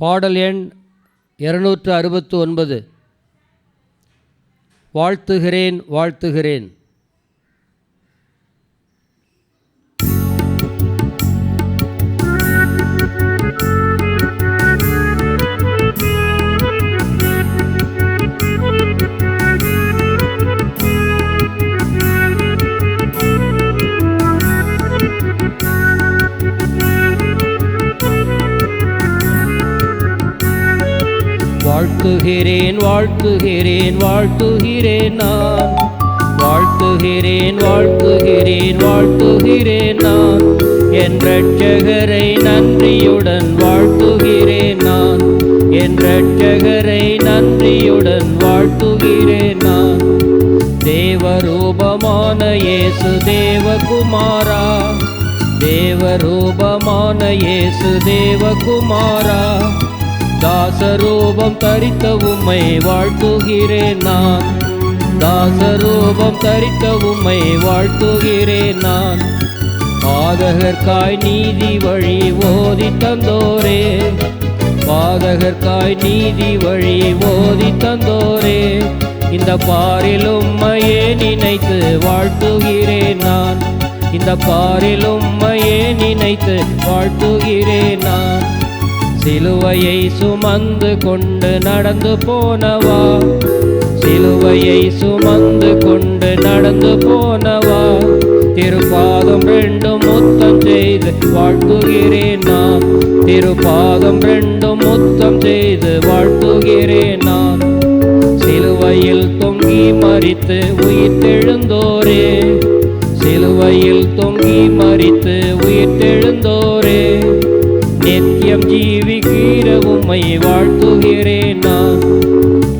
பாடல் எண் இருநூற்று அறுபத்து ஒன்பது. வாழ்த்துகிறேன் வாழ்த்துகிறேன். வாழ்த்துகிறேன் வாழ்த்துகிறேன் வாழ்த்துகிறேன் நான். வாழ்த்துகிறேன் வாழ்த்துகிறேன் வாழ்த்துகிறேன் நான். என் ரட்சகரை நன்றியுடன் வாழ்த்துகிறேன் நான். என் ரட்சகரை நன்றியுடன் வாழ்த்துகிறேன் நான். தேவரூபமான இயேசு தேவகுமாரா. தேவரூபமான இயேசு தேவகுமாரா. தாசரூபம் தரித்த உம்மை வாழ்த்துகிறேன். நான் தாசரூபம் தரித்த உம்மை வாழ்த்துகிறேன். நான் பாதகர்காய் நீதி வழி ஓதி தந்தோரே. பாதகர்காய் நீதி வழி ஓதி தந்தோரே. இந்த பாரில் உம்மையே நினைத்து வாழ்த்துகிறேன். நான் இந்த பாரில் உம்மையே நினைத்து வாழ்த்துகிறேன். நான் சிலுவையை சுமந்து கொண்டு நடந்து போனவா? சிலுவையை சுமந்து கொண்டு நடந்து போனவா? திருப்பாதம் ரெண்டும் முத்தம் செய்து வாழ்த்துகிறேன் நான். திருப்பாதம் ரெண்டும் முத்தம் செய்து வாழ்த்துகிறேன் நான். சிலுவையில் தொங்கி மறித்து உயிர்த்தெழுந்தோரே. சிலுவையில் தொங்கி மறித்து வாழ்த்துகிறேன் நான்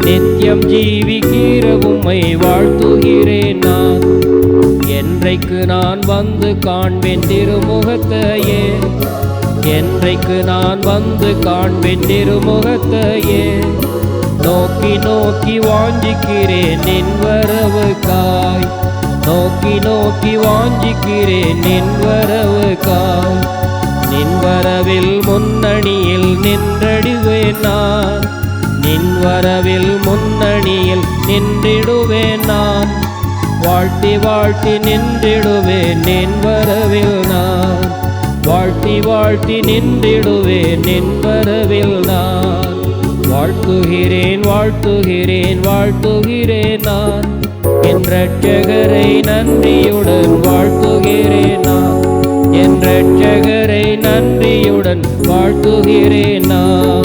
நித்தியம் ஜீவிக்கிற உம்மை வாழ்த்துகிறேன்? நான் என்றைக்கு நான் வந்து காண்பேன் திருமுகத்தையே? என்றைக்கு நான் வந்து காண்பேன் திருமுகத்தையே? நோக்கி நோக்கி வாஞ்சிக்கிறேன் நின் வரவுக்காய். நோக்கி நோக்கி வாஞ்சிக்கிறேன் நின் வரவுக்காய். நின் வரவில் முன்னணியில் நின்றடிவேன் நான் நின் வரவில் முன்னணியில் நின்றிடுவேன் நான். வாழ்த்தி வாழ்த்தி நின்றிடுவேன் நின் வரவில் நான். வாழ்த்தி வாழ்த்தி நின்றிடுவேன் நின் வரவில் நான். வாழ்த்துகிறேன் வாழ்த்துகிறேன் வாழ்த்துகிறேன் நான். என் ரட்சகரை நன்றியுடன் வாழ்த்துகிறேன் நான். என் ரட்சகரை நன்றியுடன் வாழ்த்துகிறேன் நான்.